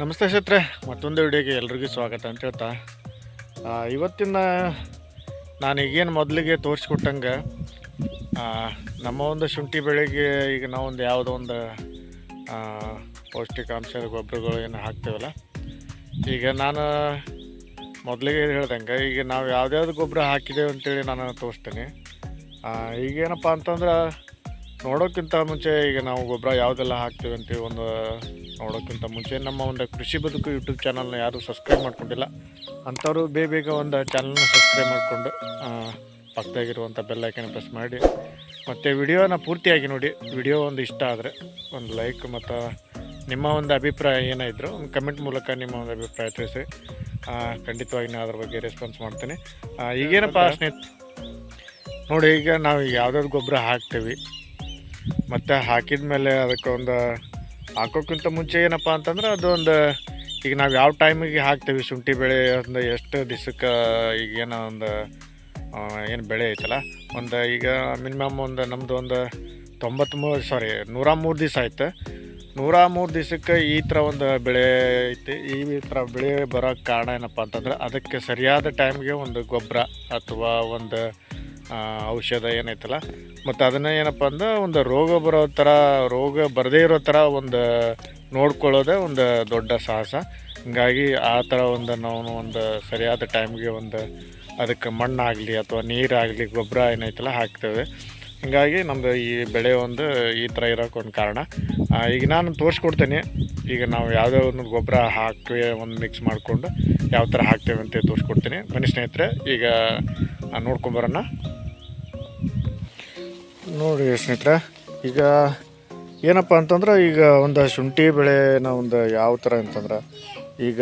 ನಮಸ್ತೆ ಕ್ಷೇತ್ರ ಮತ್ತೊಂದು ವಿಡಿಯೋಗೆ ಎಲ್ರಿಗೂ ಸ್ವಾಗತ ಅಂತ ಹೇಳ್ತಾ. ಇವತ್ತಿನ ನಾನು ಈಗೇನು ಮೊದಲಿಗೆ ತೋರಿಸ್ಕೊಟ್ಟಂಗೆ ನಮ್ಮ ಒಂದು ಶುಂಠಿ ಬೆಳೆಗೆ ಈಗ ನಾವೊಂದು ಯಾವುದೋ ಒಂದು ಪೌಷ್ಟಿಕಾಂಶ ಗೊಬ್ಬರಗಳು ಏನು ಹಾಕ್ತೇವಲ್ಲ. ಈಗ ನಾನು ಮೊದಲಿಗೆ ಹೇಳ್ದಂಗೆ, ಈಗ ನಾವು ಯಾವ್ದು ಗೊಬ್ಬರ ಹಾಕಿದ್ದೇವೆ ಅಂತೇಳಿ ನಾನು ತೋರಿಸ್ತೇನೆ. ಈಗೇನಪ್ಪ ಅಂತಂದ್ರೆ ನೋಡೋಕ್ಕಿಂತ ಮುಂಚೆ ಈಗ ನಾವು ಗೊಬ್ಬರ ಯಾವುದೆಲ್ಲ ಹಾಕ್ತೀವಿ ಅಂತೀವಿ ಒಂದು ನೋಡೋಕ್ಕಿಂತ ಮುಂಚೆ ನಮ್ಮ ಒಂದು ಕೃಷಿ ಬದುಕು ಯೂಟ್ಯೂಬ್ ಚಾನಲ್ನ ಯಾರು ಸಬ್ಸ್ಕ್ರೈಬ್ ಮಾಡ್ಕೊಂಡಿಲ್ಲ. ಅಂಥವ್ರು ಬೇಗ ಬೇಗ ಒಂದು ಚಾನಲ್ನ ಸಬ್ಸ್ಕ್ರೈಬ್ ಮಾಡಿಕೊಂಡು ಪಕ್ಕದಾಗಿರುವಂಥ ಬೆಲ್ಲೈಕನ್ ಪ್ರೆಸ್ ಮಾಡಿ. ಮತ್ತು ವಿಡಿಯೋನ ಪೂರ್ತಿಯಾಗಿ ನೋಡಿ. ವಿಡಿಯೋ ಒಂದು ಇಷ್ಟ ಆದರೆ ಒಂದು ಲೈಕ್ ಮತ್ತು ನಿಮ್ಮ ಒಂದು ಅಭಿಪ್ರಾಯ ಏನಿದ್ರು ಒಂದು ಕಮೆಂಟ್ ಮೂಲಕ ನಿಮ್ಮ ಒಂದು ಅಭಿಪ್ರಾಯ ತಿಳಿಸಿ. ಖಂಡಿತವಾಗಿ ನಾನು ಅದ್ರ ಬಗ್ಗೆ ರೆಸ್ಪಾನ್ಸ್ ಮಾಡ್ತೀನಿ. ಈಗೇನಪ್ಪ ಸ್ನೇಹಿತ ನೋಡಿ ಈಗ ನಾವು ಯಾವ್ದಾದ್ರು ಗೊಬ್ಬರ ಹಾಕ್ತೀವಿ. ಮತ್ತು ಹಾಕಿದ ಮೇಲೆ ಅದಕ್ಕೆ ಒಂದು ಹಾಕೋಕ್ಕಿಂತ ಮುಂಚೆ ಏನಪ್ಪ ಅಂತಂದ್ರೆ ಅದೊಂದು, ಈಗ ನಾವು ಯಾವ ಟೈಮಿಗೆ ಹಾಕ್ತೀವಿ ಶುಂಠಿ ಬೆಳೆ ಒಂದು ಎಷ್ಟು ದಿವ್ಸಕ್ಕೆ ಈಗ ಏನೋ ಒಂದು ಏನು ಬೆಳೆ ಐತಲ್ಲ, ಒಂದು ಈಗ ಮಿನಿಮಮ್ ಒಂದು ನಮ್ಮದು ಒಂದು ತೊಂಬತ್ತ್ಮೂರು ಸಾರಿ ನೂರ ಮೂರು ದಿವಸ ಆಯ್ತು. ನೂರ ಮೂರು ದಿವಸಕ್ಕೆ ಈ ಥರ ಒಂದು ಬೆಳೆ ಐತಿ. ಈ ಥರ ಬೆಳೆ ಬರೋಕ್ಕೆ ಕಾರಣ ಏನಪ್ಪ ಅಂತಂದ್ರೆ ಅದಕ್ಕೆ ಸರಿಯಾದ ಟೈಮ್ಗೆ ಒಂದು ಗೊಬ್ಬರ ಅಥವಾ ಒಂದು ಔಷಧ ಏನೈತಲ್ಲ? ಮತ್ತು ಅದನ್ನ ಏನಪ್ಪ ಅಂದ್ರೆ ಒಂದು ರೋಗ ಬರೋ ಥರ ರೋಗ ಬರದೇ ಇರೋ ಥರ ಒಂದು ನೋಡ್ಕೊಳ್ಳೋದೇ ಒಂದು ದೊಡ್ಡ ಸಾಹಸ. ಹಿಂಗಾಗಿ ಆ ಥರ ಒಂದು ನಾವು ಒಂದು ಸರಿಯಾದ ಟೈಮ್ಗೆ ಒಂದು ಅದಕ್ಕೆ ಮಣ್ಣಾಗಲಿ ಅಥವಾ ನೀರಾಗಲಿ ಗೊಬ್ಬರ ಏನೈತಲ್ಲ ಹಾಕ್ತೇವೆ. ಹಿಂಗಾಗಿ ನಮ್ಮದು ಈ ಬೆಳೆ ಒಂದು ಈ ಥರ ಇರೋಕೆ ಒಂದು ಕಾರಣ. ಈಗ ನಾನು ತೋರಿಸ್ಕೊಡ್ತೇನೆ. ಈಗ ನಾವು ಯಾವುದೋ ಒಂದು ಗೊಬ್ಬರ ಹಾಕಿ ಒಂದು ಮಿಕ್ಸ್ ಮಾಡಿಕೊಂಡು ಯಾವ ಥರ ಹಾಕ್ತೇವೆ ಅಂತ ತೋರಿಸ್ಕೊಡ್ತೀನಿ. ಬನ್ನಿ ಸ್ನೇಹಿತರೆ, ಈಗ ನೋಡ್ಕೊಂಬರೋಣ ನೋಡಿ ಸ್ನೇಹಿತರೆ, ಈಗ ಏನಪ್ಪ ಅಂತಂದ್ರೆ ಈಗ ಒಂದು ಶುಂಠಿ ಬೆಳೆನ ಒಂದು ಯಾವ ಥರ ಅಂತಂದ್ರೆ, ಈಗ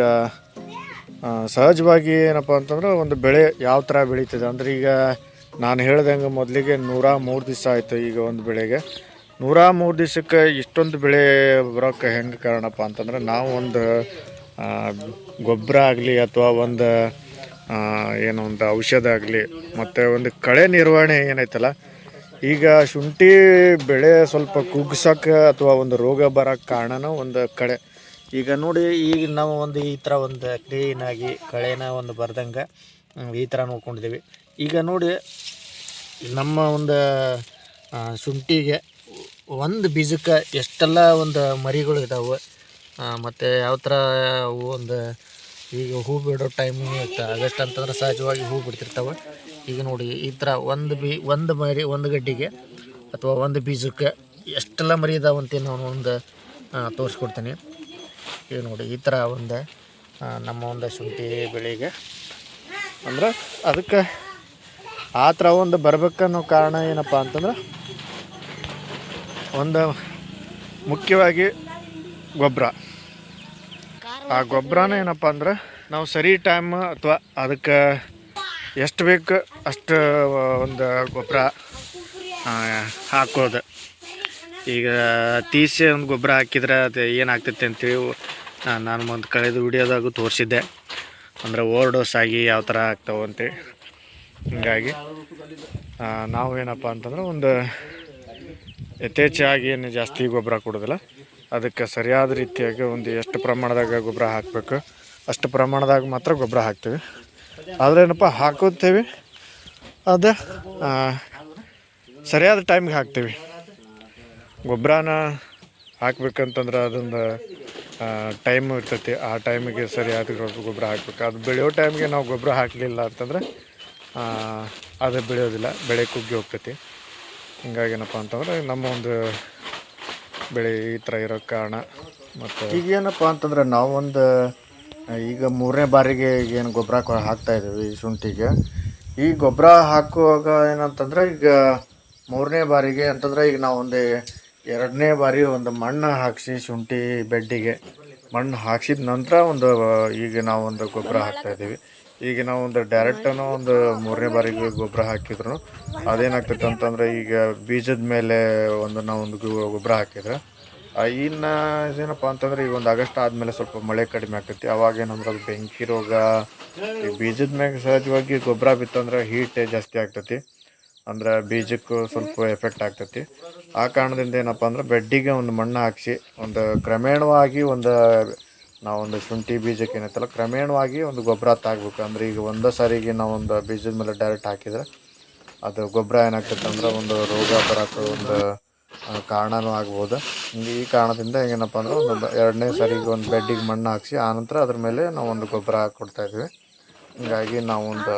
ಸಹಜವಾಗಿ ಏನಪ್ಪ ಅಂತಂದ್ರೆ ಒಂದು ಬೆಳೆ ಯಾವ ಥರ ಬೆಳೀತದೆ. ಅಂದ್ರೆ ಈಗ ನಾನು ಹೇಳ್ದಂಗೆ ಮೊದಲಿಗೆ ನೂರ ಮೂರು ದಿವಸ ಆಯಿತು ಈಗ ಒಂದು ಬೆಳೆಗೆ. ನೂರ ಮೂರು ದಿವಸಕ್ಕೆ ಇಷ್ಟೊಂದು ಬೆಳೆ ಬರೋಕ್ಕೆ ಹೆಂಗೆ ಕಾರಣಪ್ಪ ಅಂತಂದ್ರೆ, ನಾವು ಒಂದು ಗೊಬ್ಬರ ಆಗಲಿ ಅಥವಾ ಒಂದು ಏನು ಒಂದು ಔಷಧ ಆಗಲಿ, ಮತ್ತು ಒಂದು ಕಳೆ ನಿರ್ವಹಣೆ ಏನೈತಲ್ಲ ಈಗ ಶುಂಠಿ ಬೆಳೆ ಸ್ವಲ್ಪ ಕುಗ್ಸಕ್ಕೆ ಅಥವಾ ಒಂದು ರೋಗ ಬರೋಕ್ಕೆ ಕಾರಣನ ಒಂದು ಕಡೆ. ಈಗ ನೋಡಿ, ಈಗ ನಾವು ಒಂದು ಈ ಥರ ಒಂದು ಕ್ಲೀನಾಗಿ ಕಳೆನ ಒಂದು ಬರ್ದಂಗೆ ಈ ಥರ ನೋಡ್ಕೊಂಡಿದ್ದೀವಿ. ಈಗ ನೋಡಿ, ನಮ್ಮ ಒಂದು ಶುಂಠಿಗೆ ಒಂದು ಬೀಜಕ್ಕೆ ಎಷ್ಟೆಲ್ಲ ಒಂದು ಮರಿಗಳು ಇದಾವೆ ಮತ್ತು ಯಾವ ಥರ ಒಂದು, ಈಗ ಹೂ ಬಿಡೋ ಟೈಮು ಆಗಸ್ಟ್ ಅಂತಂದ್ರೆ ಸಹಜವಾಗಿ ಹೂ ಬಿಡ್ತಿರ್ತಾವೆ. ಈಗ ನೋಡಿ, ಈ ಥರ ಒಂದು ಬಿ, ಒಂದು ಮರಿ, ಒಂದು ಗಡ್ಡಿಗೆ ಅಥವಾ ಒಂದು ಬೀಜಕ್ಕೆ ಎಷ್ಟೆಲ್ಲ ಮರಿ ಇದಾವೆ ಅಂತ ನಾನು ಒಂದು ತೋರಿಸ್ಕೊಡ್ತೀನಿ. ಈಗ ನೋಡಿ, ಈ ಥರ ಒಂದು ನಮ್ಮ ಒಂದು ಶುಂಠಿ ಬೆಳೆಗೆ. ಅಂದ್ರೆ ಅದಕ್ಕೆ ಆ ಥರ ಒಂದು ಬರ್ಬೇಕನ್ನೋ ಕಾರಣ ಏನಪ್ಪ ಅಂತಂದ್ರೆ, ಒಂದು ಮುಖ್ಯವಾಗಿ ಗೊಬ್ಬರ ಆ ಗೊಬ್ಬರನ ಏನಪ್ಪ ಅಂದ್ರೆ, ನಾವು ಸರಿ ಟೈಮ್ ಅಥವಾ ಅದಕ್ಕೆ ಎಷ್ಟು ಬೇಕು ಅಷ್ಟು ಒಂದು ಗೊಬ್ಬರ ಹಾಕೋದು ಈಗ ತೀಸಿ ಒಂದು ಗೊಬ್ಬರ ಹಾಕಿದ್ರೆ ಅದು ಏನಾಗ್ತೈತೆ ಅಂತೇಳಿ ನಾನು ಒಂದು ಕಳೆದ ವಿಡಿಯೋದಾಗೂ ತೋರಿಸಿದ್ದೆ. ಅಂದರೆ ಓವರ್ ಡೋಸ್ ಆಗಿ ಯಾವ ಥರ ಆಗ್ತಾವೆ ಅಂತೇಳಿ ಹಿಂಗಾಗಿ ನಾವು ಏನಪ್ಪ ಅಂತಂದ್ರೆ ಒಂದು ಯಥೇಚ್ಛಾಗಿ ಏನು ಜಾಸ್ತಿ ಗೊಬ್ಬರ ಕೊಡೋದಿಲ್ಲ. ಅದಕ್ಕೆ ಸರಿಯಾದ ರೀತಿಯಾಗಿ ಒಂದು ಎಷ್ಟು ಪ್ರಮಾಣದಾಗ ಗೊಬ್ಬರ ಹಾಕಬೇಕು, ಅಷ್ಟು ಪ್ರಮಾಣದಾಗ ಮಾತ್ರ ಗೊಬ್ಬರ ಹಾಕ್ತೀವಿ. ಆದರೆ ಏನಪ್ಪ ಹಾಕೋತೇವೆ ಅದು ಸರಿಯಾದ ಟೈಮ್ಗೆ ಹಾಕ್ತೀವಿ. ಗೊಬ್ಬರನ ಹಾಕ್ಬೇಕಂತಂದ್ರೆ ಅದೊಂದು ಟೈಮ್ ಇರ್ತೈತಿ. ಆ ಟೈಮಿಗೆ ಸರಿಯಾದ ಗೊಬ್ಬರ ಹಾಕ್ಬೇಕು. ಅದು ಬೆಳೆಯೋ ಟೈಮ್ಗೆ ನಾವು ಗೊಬ್ಬರ ಹಾಕಲಿಲ್ಲ ಅಂತಂದ್ರೆ ಅದು ಬೆಳೆಯೋದಿಲ್ಲ. ಬೆಳೆ ಕುಗ್ಗಿ ಹೋಗ್ತೈತಿ. ಹಿಂಗಾಗಿ ಏನಪ್ಪ ಅಂತಂದ್ರೆ, ನಮ್ಮ ಒಂದು ಬೆಳೆ ಈ ಥರ ಇರೋ ಕಾರಣ. ಮತ್ತು ಈಗೇನಪ್ಪ ಅಂತಂದ್ರೆ, ನಾವೊಂದು ಈಗ ಮೂರನೇ ಬಾರಿಗೆ ಏನು ಗೊಬ್ಬರ ಹಾಕ್ತಾ ಇದ್ದೀವಿ ಈ ಶುಂಠಿಗೆ. ಈ ಗೊಬ್ಬರ ಹಾಕುವಾಗ ಏನಂತಂದ್ರೆ ಈಗ ಮೂರನೇ ಬಾರಿಗೆ ಅಂತಂದ್ರೆ ಈಗ ನಾವು ಒಂದು ಎರಡನೇ ಬಾರಿ ಒಂದು ಮಣ್ಣು ಹಾಕಿಸಿ ಶುಂಠಿ ಬೆಡ್ಡಿಗೆ. ಮಣ್ಣು ಹಾಕ್ಸಿದ ನಂತರ ಒಂದು, ಈಗ ನಾವು ಒಂದು ಗೊಬ್ಬರ ಹಾಕ್ತಾ ಇದ್ದೀವಿ. ಈಗ ನಾವು ಒಂದು ಡೈರೆಕ್ಟನು ಒಂದು ಮೂರನೇ ಬಾರಿಗೆ ಗೊಬ್ಬರ ಹಾಕಿದ್ರು ಅದೇನಾಗ್ತೈತೆ ಅಂತಂದ್ರೆ ಈಗ ಬೀಜದ ಮೇಲೆ ಒಂದು ನಾವು ಒಂದು ಗೊಬ್ಬರ ಹಾಕಿದ್ರೆ ಇನ್ನು ಏನಪ್ಪ ಅಂತಂದ್ರೆ ಈಗ ಒಂದು ಆಗಸ್ಟ್ ಆದಮೇಲೆ ಸ್ವಲ್ಪ ಮಳೆ ಕಡಿಮೆ ಆಗ್ತೈತಿ. ಅವಾಗ ಏನಂದ್ರೆ ಅದು ಬೆಂಕಿ ರೋಗ, ಈ ಬೀಜದ ಮ್ಯಾಗ ಸಹಜವಾಗಿ ಗೊಬ್ಬರ ಬಿತ್ತಂದ್ರೆ ಹೀಟ್ ಜಾಸ್ತಿ ಆಗ್ತೈತಿ. ಅಂದ್ರೆ ಬೀಜಕ್ಕೂ ಸ್ವಲ್ಪ ಎಫೆಕ್ಟ್ ಆಗ್ತೈತಿ. ಆ ಕಾರಣದಿಂದ ಏನಪ್ಪ ಅಂದ್ರೆ ಬೆಡ್ಡಿಗೆ ಒಂದು ಮಣ್ಣು ಹಾಕಿಸಿ, ಒಂದು ಕ್ರಮೇಣವಾಗಿ ಒಂದು ನಾವೊಂದು ಶುಂಠಿ ಬೀಜಕ್ಕೆ ಏನೈತಲ್ಲ, ಕ್ರಮೇಣವಾಗಿ ಒಂದು ಗೊಬ್ಬರ ತಾಗಬೇಕು. ಅಂದ್ರೆ ಈಗ ಒಂದೇ ಸಾರಿಗೆ ನಾವೊಂದು ಬೀಜದ ಮೇಲೆ ಡೈರೆಕ್ಟ್ ಹಾಕಿದ್ರೆ ಅದು ಗೊಬ್ಬರ ಏನಾಗ್ತೈತೆ ಅಂದ್ರೆ ಒಂದು ರೋಗ ಬರೋಕ್ಕೆ ಒಂದು ಕಾರಣನೂ ಆಗ್ಬೋದು. ಹಿಂಗೆ ಈ ಕಾರಣದಿಂದ ಏನಪ್ಪ ಅಂದ್ರೆ ಒಂದು ಎರಡನೇ ಸರಿಗೆ ಒಂದು ಬೆಡ್ಡಿಗೆ ಮಣ್ಣು ಹಾಕಿಸಿ ಆನಂತರ ಅದ್ರ ಮೇಲೆ ನಾವು ಒಂದು ಗೊಬ್ಬರ ಹಾಕ್ಕೊಡ್ತಾ ಇದ್ದೀವಿ ಹಿಂಗಾಗಿ ನಾವು ಒಂದು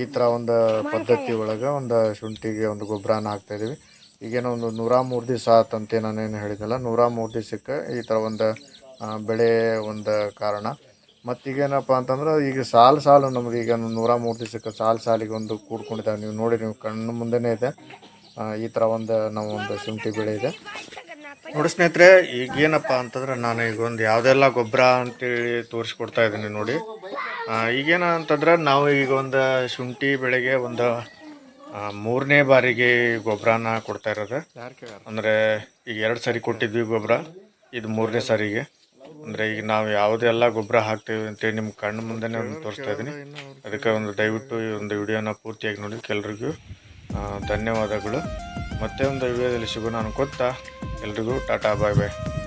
ಈ ಥರ ಒಂದು ಪದ್ಧತಿ ಒಳಗೆ ಒಂದು ಶುಂಠಿಗೆ ಒಂದು ಗೊಬ್ಬರನ ಹಾಕ್ತಾ ಇದೀವಿ ಈಗೇನೋ ಒಂದು ನೂರ ಮೂರು ದಿವಸ ಆತಂತೆ ನಾನೇನು ಹೇಳಿದ್ದಲ್ಲ ನೂರ ಮೂರು ದಿವಸಕ್ಕೆ ಈ ಥರ ಒಂದು ಬೆಳೆ ಒಂದು ಕಾರಣ. ಮತ್ತೀಗೇನಪ್ಪ ಅಂತಂದ್ರೆ ಈಗ ಸಾಲು ಸಾಲು ನಮ್ದು ಈಗ ನೂರ ಮೂರು ದಿವಸಕ್ಕೆ ಸಾಲು ಸಾಲಿಗೆ ಒಂದು ಕೂಡ್ಕೊಂಡಿದ್ದಾವೆ. ನೀವು ನೋಡಿ, ನೀವು ಕಣ್ಣು ಮುಂದೆನೇ ಇದೆ. ಈ ಥರ ಒಂದು ನಾವು ಒಂದು ಶುಂಠಿ ಬೆಳೆ ಇದೆ. ನೋಡಿ ಸ್ನೇಹಿತರೆ ಈಗ ಏನಪ್ಪ ಅಂತಂದ್ರೆ ನಾನು ಈಗ ಒಂದು ಯಾವುದೆಲ್ಲ ಗೊಬ್ಬರ ಅಂತೇಳಿ ತೋರಿಸ್ಕೊಡ್ತಾ ಇದ್ದೀನಿ ನೋಡಿ. ಈಗೇನ ಅಂತಂದ್ರೆ ನಾವು ಈಗ ಒಂದು ಶುಂಠಿ ಬೆಳೆಗೆ ಒಂದು ಮೂರನೇ ಬಾರಿಗೆ ಗೊಬ್ಬರನ ಕೊಡ್ತಾ ಇರೋದು. ಅಂದರೆ ಈಗ ಎರಡು ಸರಿ ಕೊಟ್ಟಿದ್ವಿ ಗೊಬ್ಬರ ಇದು ಮೂರನೇ ಸಾರಿಗೆ. ಅಂದರೆ ಈಗ ನಾವು ಯಾವುದೆಲ್ಲ ಗೊಬ್ಬರ ಹಾಕ್ತೀವಿ ಅಂತೇಳಿ ನಿಮ್ಮ ಕಣ್ಣು ಮುಂದೆನೇ ಒಂದು ತೋರಿಸ್ತಾ ಇದ್ದೀನಿ. ಅದಕ್ಕೆ ಒಂದು ದಯವಿಟ್ಟು ಈ ಒಂದು ವಿಡಿಯೋನ ಪೂರ್ತಿಯಾಗಿ ನೋಡಿ ಎಲ್ರಿಗೂ ಆ, ಧನ್ಯವಾದಗಳು. ಮತ್ತೆ ಒಂದು ವಿಡಿಯೋದಲ್ಲಿ ಸಿಗೋಣ ಅನ್ಕೋತಾ ಎಲ್ರಿಗೂ ಟಾಟಾ ಬಾಯ್ ಬಾಯ್.